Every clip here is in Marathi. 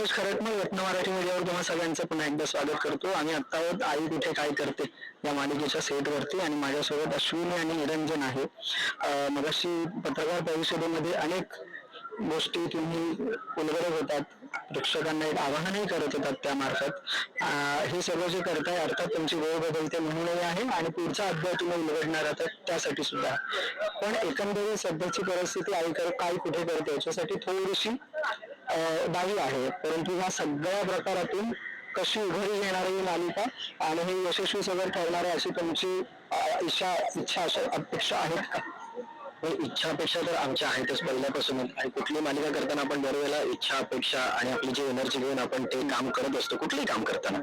खरंच खरटमल रत्न मराठी मीडियावर तुम्हा सगळ्यांचं पुन्हा एकदा स्वागत करतो. आम्ही आत्ता आहोत आई कुठे काय करते या मालिकेच्या सेटवरती. आणि माझ्यासोबत अश्विनी आणि निरंजन आहे. मगाशी पत्रकार परिषदेमध्ये अनेक गोष्टी तुम्ही उलगडत होतात. प्रेक्षकांना एक आवाहनही करत होतात त्यामार्फत. हे सगळं जे करताय अर्थात तुमची वेळ बदलते म्हणूनही आहे आणि पुढचा अध्याय तुम्ही उलगडणार आहात त्यासाठी सुद्धा. पण एकंदरीत सध्याची परिस्थिती आई काय कुठे करते याच्यासाठी थोडीशी दावी आहे. परंतु ह्या सगळ्या प्रकारातून कशी उघडी घेणारी ही मालिका आणि हे यशस्वी सगळं ठरणारे अशी तुमची इच्छा इच्छा अशा अपेक्षा आहेत का? हो, इच्छा अपेक्षा तर आमच्या आहेतच पहिल्यापासूनच. आणि कुठली मालिका करताना आपण दरवेळेला इच्छा अपेक्षा आणि आपली जी एनर्जी घेऊन आपण ते काम करत असतो कुठलंही काम करताना.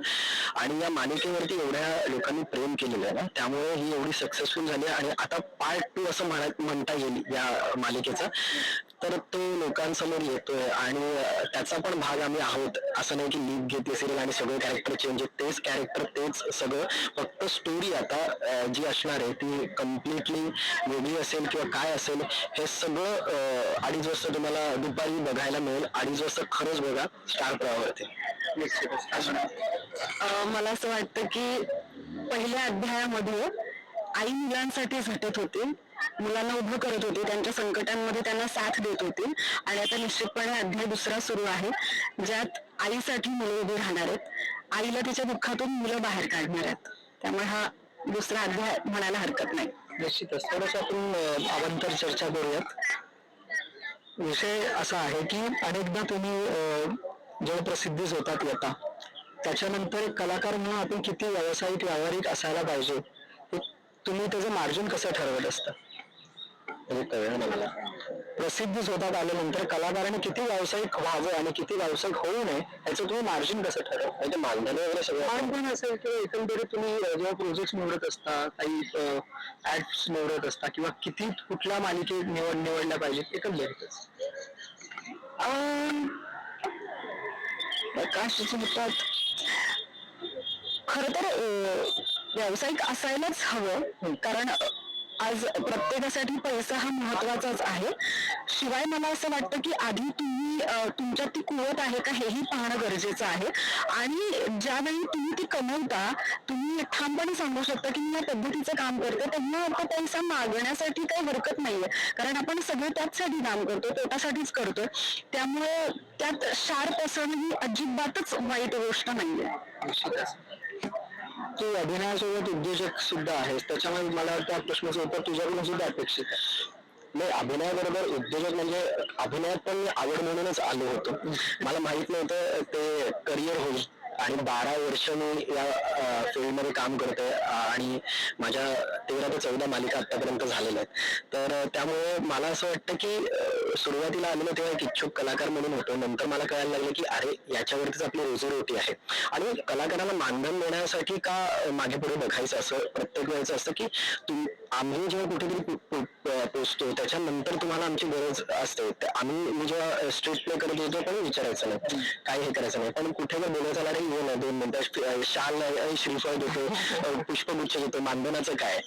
आणि या मालिकेवरती एवढ्या लोकांनी प्रेम केलेलं आहे ना त्यामुळे ही एवढी सक्सेसफुल झाली आणि आता पार्ट टू असं म्हणा म्हणता येईल या मालिकेचा. तर तो लोकांसमोर येतोय आणि त्याचा पण भाग आम्ही आहोत. असं नाही की लीप घेतली सिरियल आणि सगळे कॅरेक्टर चेंज आहेत. तेच कॅरेक्टर तेच सगळं. फक्त स्टोरी आता जी असणार आहे ती कम्प्लिटली वेगळी असेल किंवा काय असेल हे सगळं अडीच वाजता तुम्हाला दुपारी बघायला मिळेल. अडीच वाजता खरंच बघा स्टार प्रवावरती मला असं वाटतं की पहिल्या अध्यायामध्ये आई मुलांसाठी झटत होती. मुलांना उभं करत होती. त्यांच्या संकटांमध्ये त्यांना साथ देत होती. आणि आता निश्चितपणे अध्याय दुसरा सुरू आहे. ज्यात आईसाठी मुलं उभी राहणार आहेत. आईला तिच्या दुःखातून मुलं बाहेर काढणार आहेत. त्यामुळे हा दुसरा अध्याय म्हणायला हरकत नाही. निश्चितच. थोडस आपण अवंतर चर्चा करूयात. विषय असा आहे की अनेकदा तुम्ही अं, जेव्हा प्रसिद्धीच होतात येता त्याच्यानंतर कलाकार म्हणून आपण किती व्यावसायिक व्यावहारिक असायला पाहिजे. तुम्ही त्याचं मार्जिन कसं ठरवत असतं? कळलं मला प्रसिद्धीच होतात आल्यानंतर कलाकाराने किती व्यावसायिक व्हावं आणि किती व्यावसायिक होऊ नये याचं तुम्ही मार्जिन कसं ठरव म्हणजे मानधन वगैरे सगळं मानधन असेल किंवा एकंदरीत तुम्ही जेव्हा प्रोजेक्ट निवडत असता काही ऍड्स निवडत असता किंवा किती कुठल्या मालिके निवड निवडल्या पाहिजेत एकंदरीतच. प्रकाश चिमुकतात खर तर व्यावसायिक असायलाच हवं कारण आज प्रत्येकासाठी पैसा हा महत्वाचाच आहे. शिवाय मला असं वाटतं की आधी तुम्ही तुमच्यात ती कुवत आहे का हेही पाहणं गरजेचं आहे. आणि ज्यावेळी तुम्ही ती कमवता तुम्ही ठामपणे सांगू शकता की मी या पद्धतीचं काम करते तेव्हा आता पैसा मागण्यासाठी काही हरकत नाहीये. कारण आपण सगळं त्याचसाठी काम करतो पोटासाठीच करतोय. त्यामुळे त्यात शार्प असणं ही अजिबातच वाईट गोष्ट नाहीये. तू अभिनयासोबत उद्योजक सुद्धा आहेस त्याच्यामुळे मला त्या प्रश्नाचं उत्तर तुझ्याकडून सुद्धा अपेक्षित आहे. नाही अभिनयाबरोबर उद्योजक म्हणजे अभिनयात पण मी आवड म्हणूनच आलो होतो. मला माहीत नव्हतं ते करिअर होईल. आणि बारा वर्ष मी या फील्डमध्ये काम करतोय. आणि माझ्या तेरा ते चौदा मालिका आतापर्यंत झालेल्या आहेत. तर त्यामुळे मला असं वाटतं की सुरुवातीला आलेलं तेव्हा एक इच्छुक कलाकार म्हणून होतो. नंतर मला कळायला लागलं की अरे याच्यावरतीच आपली रोजीरोटी आहे. आणि कलाकाराला मानधन देण्यासाठी का मागे पुढे बघायचं? असं प्रत्येक वेळेचं असतं की तू आम्ही जेव्हा कुठेतरी पोचतो त्याच्यानंतर तुम्हाला आमची गरज असते. आम्ही मी जेव्हा स्ट्रीट प्ले करत होतो पण विचारायचं नाही. काही हे करायचं नाही. पण कुठे जर बोलायचं आलं, ये ना दोन मिनिटं शाल अं, श्रीफळ देतो पुष्पगुच्छ देतो मानधनाचं काय?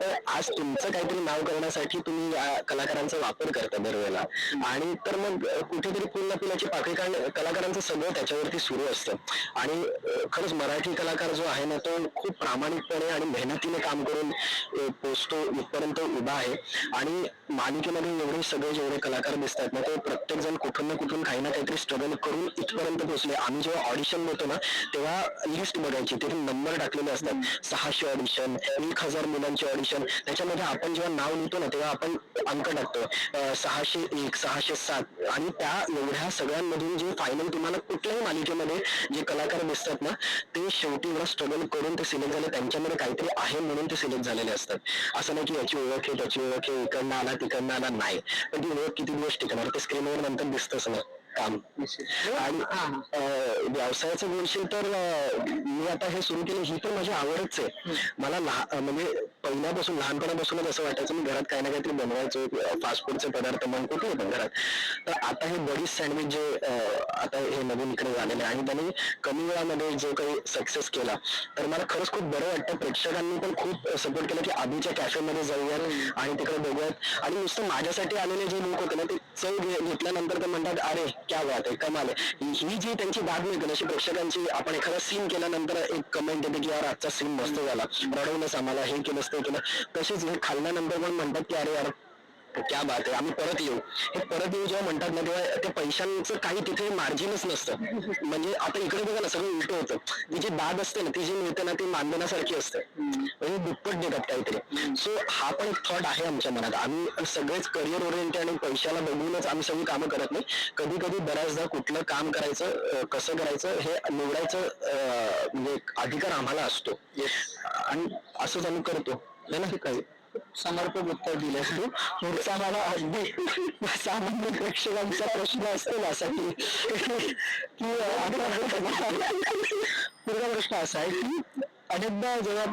तर आज तुमचं काहीतरी नाव करण्यासाठी तुम्ही या कलाकारांचा वापर करता दरवेळेला. आणि तर मग कुठेतरी पुन्हा ना पाकळी कारण कलाकारांचं सगळं त्याच्यावरती सुरू असतं. आणि खरंच मराठी कलाकार जो आहे ना तो खूप प्रामाणिकपणे आणि मेहनतीने काम करून तो इथपर्यंत उभा आहे. आणि मालिकेमध्ये एवढे सगळे जेवढे कलाकार दिसतात ना ते प्रत्येक जण कुठून ना कुठून काही ना काहीतरी स्ट्रगल करून इथपर्यंत पोहोचले. आम्ही जेव्हा ऑडिशन देतो ना तेव्हा लिस्ट बघायची. तिथे नंबर टाकलेले असतात. सहाशे ऑडिशन एक हजार मुलांचे ऑडिशन त्याच्यामध्ये आपण जेव्हा नाव लिहितो ना तेव्हा आपण अंक टाकतो. सहाशे एक सहाशे सात. आणि त्या एवढ्या सगळ्यांमधून जे फायनल तुम्हाला कुठल्याही मालिकेमध्ये जे कलाकार दिसतात ना ते शेवटी एवढा स्ट्रगल करून ते सिलेक्ट झाले. त्यांच्यामध्ये काहीतरी आहे म्हणून ते सिलेक्ट झालेले असतात. असं नाही की याची ओळख आहे त्याची ओळख आहे इकडनं आला तिकडनं आला नाही. पण ती ओळख किती दिवस टिकणार ते स्क्रीनवर नंतर दिसतच ना काम. आणि व्यवसायाचं बोलशील तर मी आता हे सुरू केलं ही तर माझी आवडच आहे. मला म्हणजे पहिल्यापासून लहानपणापासूनच असं वाटायचं मी घरात काही ना काहीतरी बनवायचो फास्ट फूडचे पदार्थ म्हण कुठे होते घरात. तर आता हे बडीज सँडविच जे आता हे नवीन इकडे झालेले आणि त्यांनी कमी वेळामध्ये जो काही सक्सेस केला तर मला खरंच खूप बरं वाटतं. प्रेक्षकांनी पण खूप सपोर्ट केला की आधीच्या कॅफेमध्ये जाऊयात आणि तिकडे बघूयात. आणि नुसतं माझ्यासाठी आलेले जे लोक होते ना ते चव घेतल्यानंतर ते म्हणतात अरे क्या बात आहे कमाल आहे ही जी त्यांची बाग मिळते ना अशी प्रेक्षकांची आपण एखादा सीन केल्यानंतर एक कमेंट येते की यार आजचा सीन मस्त झाला. रडवलंच आम्हाला हे केलंच ते केलं तसेच हे खाल्ल्यानंतर पण म्हणतात की अरे यार क्या बात आहे. आम्ही परत येऊ. हे परत येऊ जेव्हा म्हणतात ना तेव्हा त्या पैशांचं काही तिथे मार्जिनच नसतं. म्हणजे आता इकडे बघा ना सगळं उलट होतं. ती जी दाद असते ना ती जी मिळते ना ती मानधनासारखी असते. म्हणजे दुप्पट देतात काहीतरी. सो हा पण एक थॉट आहे आमच्या मनात. आम्ही सगळेच करिअर ओरिएंटेड आणि पैशाला बघूनच आम्ही सगळी कामं करत नाही. कधी कधी बऱ्याचदा कुठलं काम करायचं कसं करायचं हे निवडायचं म्हणजे अधिकार आम्हाला असतो. आणि असंच आम्ही करतो. ना? काही समर्पक उत्तर दिलं तू पुढचा मला अगदी सामान्य प्रेक्षकांचा प्रश्न असतो यासाठी की पुढचा प्रश्न असा आहे की अनेकदा जेव्हा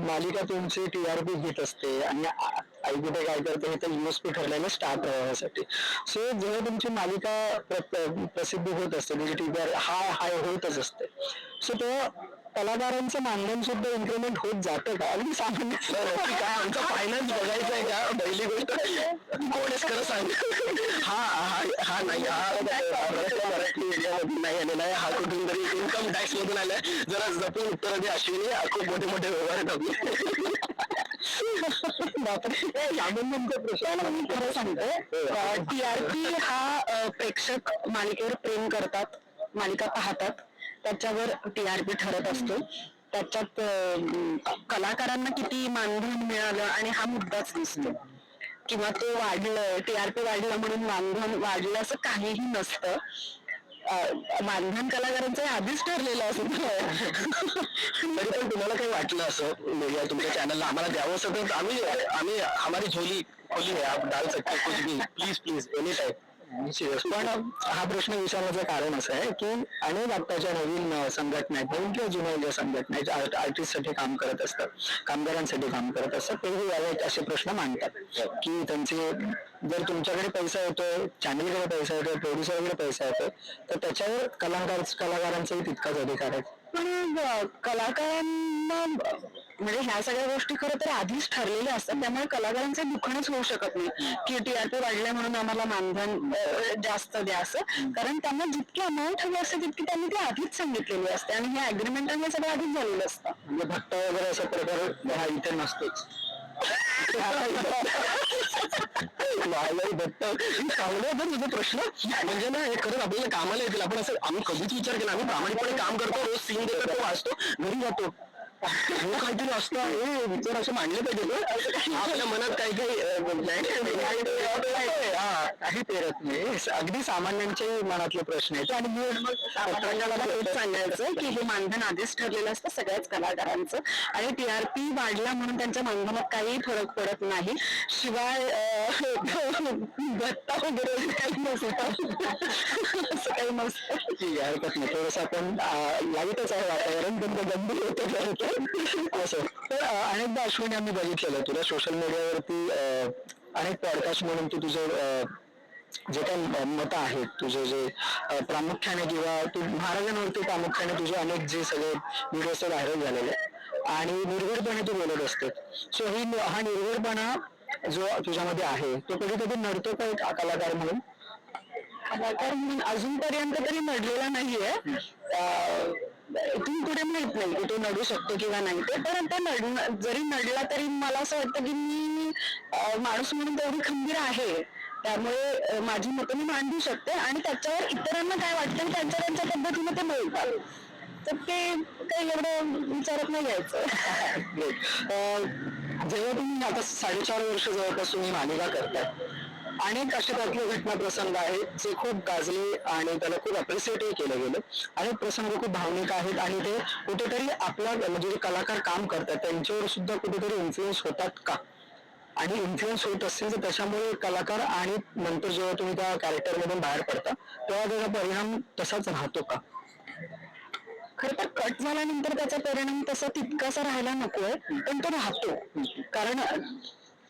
मालिका तुमची टी आर पी घेत असते आणि आई कुठे काय करते हे तर युएसपी ठरलेलं स्टार प्रवाहासाठी सो जेव्हा तुमची मालिका प्रसिद्ध होत असते म्हणजे टीआर हाय हाय होतच असते. सो तेव्हा कलाकारांचं मानधन सुद्धा इन्क्रीमेंट होत जातं का? आणि सामान्य. काय आमचा फायनान्स बघायचा आहे का? पहिली गोष्ट. कोणच खरं सांग. हा हा हा नाही हा मराठी नाही आलेला आहे. हा कुठून तरी इन्कम टॅक्स मधून आलाय. जरा जपून उत्तर दे अश्विनी. खूप मोठे मोठे व्यवहार आहेत आपले. बापरे. मी खरं सांगते. टीआरपी हा अ, प्रेक्षक मालिकेवर प्रेम करतात. मालिका पाहतात. त्याच्यावर टीआरपी ठरत असतो त्याच्यात कलाकारांना किती मानधन मिळालं आणि हा मुद्दाच दिसतो किंवा ते वाढलं टीआरपी वाढलं म्हणून मानधन वाढलं असं काहीही नसतं मानधन कलाकारांचं हे आधीच ठरलेलं असतं तरी पण तुम्हाला काही वाटलं असं मीडिया तुमच्या चॅनलला आम्हाला द्यावं असं तर आम्ही आम्ही हमारी झोली खोली आहे आप डाल सकते कुछ भी प्लीज प्लीज एनी टाइम पण हा प्रश्न विचारण्याचं कारण असं आहे की अनेक आत्ताच्या नवीन संघटना आहेत नवीन किंवा जुन्या ज्या संघटना आहेत आर्टिस्टसाठी काम करत असतात कामगारांसाठी काम करत असतात तेही यावेळी असे प्रश्न मांडतात की त्यांचे जर तुमच्याकडे पैसा येतोय चॅनलकडे पैसा येतोय प्रोड्युसरकडे पैसा येतोय तर त्याच्यावर कलाकार कलाकारांचाही तितकाच अधिकार आहे. पण कलाकारांना म्हणजे ह्या सगळ्या गोष्टी खरं तर आधीच ठरलेल्या असतात. त्यामुळे कलाकारांचे दुखणच होऊ शकत नाही. की टीआरपी वाढले म्हणून आम्हाला मानधन जास्त द्या असं. कारण त्यांना जितकी अमाऊंट हवी असते तितकी त्यांनी ते आधीच सांगितलेली असते. आणि हे अग्रीमेंट हे सगळं आधीच झालेलं असतं. म्हणजे भट्ट वगैरे असा प्रकार हा इथे नसतोच. चांगलं तुझा प्रश्न. म्हणजे ना हे खरंच आपल्याला कामाला येतील. आपण असं आम्ही कधीच विचार केला. आम्ही प्रामाणिकपणे काम करतो रोज सीन देतो तो वाचतो घरी जातो. हे काहीतरी असतं हे विचार असे मांडले पाहिजे आपल्या मनात काही काही नाही, हा, काही पेरत नाही अगदी सामान्यांच्याही मनातले प्रश्न आहेत. आणि मी पत्रकाराला हेच सांगायचं की हे मानधन आधीच ठरलेलं असतं सगळ्याच कलाकारांचं. आणि टीआरपी वाढला म्हणून त्यांच्या मानधनात काही फरक पडत नाही. शिवाय भत्ता वगैरे काही नसतं. असं काही नसतं. ठीक आहे हरकत नाही. थोडस आपण लाईटच आहे वातावरण पण गंभीर होतं असं. तर अनेकदा अश्विनी आम्ही बघितलेलं तुला सोशल मीडियावरती अं, अनेक पॉडकास्ट म्हणून तू तुझं जे काही मत आहेत तुझे जे प्रामुख्याने किंवा तू महाराजांवरती प्रामुख्याने तुझे अनेक जे सगळे व्हिडिओ व्हायरल झालेले आणि निर्भीडपणे तू बोलत असते. सो ही हा निर्भीडपणा जो तुझ्यामध्ये आहे तो कधी कधी नडतो का एक कलाकार म्हणून? कलाकार म्हणून अजूनपर्यंत तरी नडलेला नाहीये. इथून पुढे माहीत नाही की तो नडू शकतो किंवा नाही. ते पण ते जरी नडला तरी मला असं वाटतं की मी माणूस म्हणून तेवढी खंबीर आहे. त्यामुळे माझी मतं मी मांडू शकते आणि त्याच्यावर इतरांना काय वाटतं त्यांच्या त्यांच्या पद्धतीने ते बोलतात. तर ते काही एवढं विचारत नाही घ्यायचं जेव्हा तुम्ही आता साडेचार वर्ष जवळपासून तुम्ही मालिका करताय अनेक असे त्यातले घटना प्रसंग आहेत जे खूप गाजले आणि त्याला खूप अप्रिसिएटही केलं गेलं. अनेक प्रसंग खूप भावनिक आहेत आणि ते कुठेतरी आपला म्हणजे जे कलाकार काम करतात त्यांच्यावर सुद्धा कुठेतरी इन्फ्लुएन्स होतात का? आणि इन्फ्लुएन्स होत असतील तर त्याच्यामुळे कलाकार आणि नंतर जेव्हा तुम्ही त्या कॅरेक्टर मधून बाहेर पडता तेव्हा त्याचा परिणाम तसाच राहतो का? खर तर कट झाल्यानंतर त्याचा परिणाम तसा तितकासा राहायला नकोय पण तो राहतो. कारण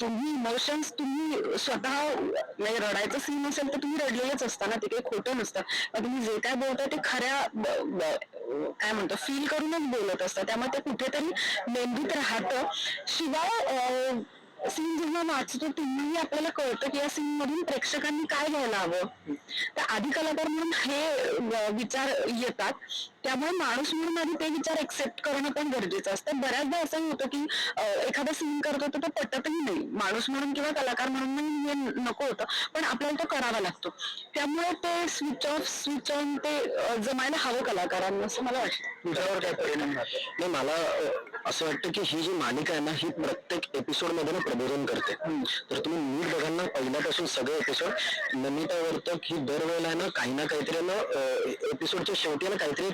तुम्ही इमोशन्स तुम्ही स्वतः म्हणजे रडायचं सीन असेल तर तुम्ही रडलेलंच असता ना ते काही खोटं नसतं. तुम्ही जे काय बोलताय ते खऱ्या काय म्हणतो फील करूनच बोलत असता. त्यामुळे ते कुठेतरी मेंदूत राहतं. शिवाय सीन जेव्हा वाचतो तुम्ही आपल्याला कळतं की या सीन मधून प्रेक्षकांनी काय घ्यायला हवं तर आधी कलाकार म्हणून हे विचार येतात. त्यामुळे माणूस म्हणून आधी ते विचार एक्सेप्ट करणं पण गरजेचं असतं. बऱ्याचदा असं होतं की एखादा सीन करतो तर तो पटतही नाही. माणूस म्हणून किंवा कलाकार म्हणून हे नको होतं. पण आपल्याला तो करावा लागतो. त्यामुळे ते स्विच ऑफ स्विच ऑन ते जमायला हवं कलाकारांना असं मला वाटतं. तुझ्यावर काय परिणाम नाही मला असं वाटतं की ही जी मालिका आहे ना ही प्रत्येक एपिसोडमध्ये ना प्रबोधन करते. तर तुम्ही नीट बघाल ना पहिल्यापासून सगळे एपिसोड नमित वर्तक ही दरवेळेला ना काही ना काहीतरी ना एपिसोडच्या शेवटी ना काहीतरी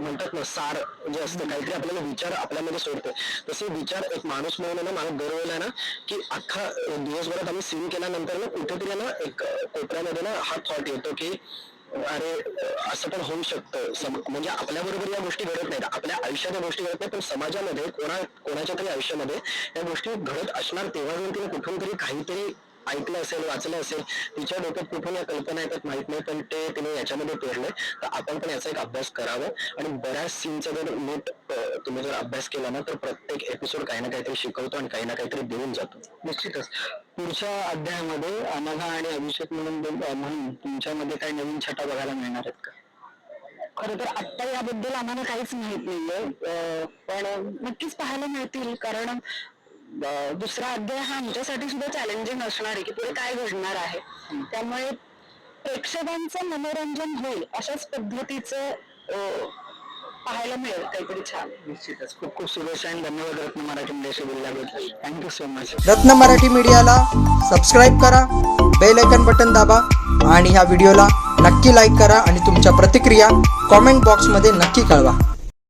म्हणतात ना सार जे असतं काहीतरी आपल्याला विचार आपल्यामध्ये सोडते. तसे विचार एक माणूस म्हणून ना मला दरवेळेला ना की अख्खा दिवसभरात आम्ही सीन केल्यानंतर ना कुठेतरी ना एक कोपऱ्यामध्ये ना हा थॉट येतो की अरे असं पण होऊ शकतं. म्हणजे आपल्या बरोबर या गोष्टी घडत नाहीत. आपल्या आयुष्यात या गोष्टी घडत नाही पण समाजामध्ये कोणा कोणाच्या तरी आयुष्यामध्ये या गोष्टी घडत असणार तेव्हा जर तिने कुठून तरी काहीतरी ऐकलं असेल वाचलं असेल तिच्या डोक्यात कुठून या कल्पना येतात माहीत नाही पण ते तिने याच्यामध्ये पेरलंय तर आपण पण याचा एक अभ्यास करावा. आणि बऱ्याच सीनचा जर नीट तुम्ही जर अभ्यास केला ना तर प्रत्येक एपिसोड काही ना काहीतरी शिकवतो आणि काही ना काहीतरी देऊन जातो. निश्चितच. पुढच्या अध्यायामध्ये अनघा आणि अभिषेक म्हणून म्हणून तुमच्यामध्ये काही नवीन छटा बघायला मिळणार आहेत का? खरं तर आत्ता याबद्दल आम्हाला काहीच माहीत नाहीये. पण नक्कीच पाहायला मिळतील. कारण दुसरा अध्याय हा आमच्यासाठी सुद्धा चॅलेंजिंग असणार आहे की पुढे काय घडणार आहे. त्यामुळे प्रेक्षकांचं मनोरंजन होईल अशाच पद्धतीचं पाहायला मिळेल काहीतरी छान. निश्चितच. खूप खूप शुभेच्छा आणि धन्यवाद रत्न मराठी मीडियाशी बोलल्याबद्दल thank you so much Ratna Marathi मीडियाला सबस्क्राईब करा बेल आयकन बटन दाबा आणि ह्या व्हिडिओला नक्की लाईक करा आणि तुमच्या प्रतिक्रिया कॉमेंट बॉक्समध्ये नक्की कळवा.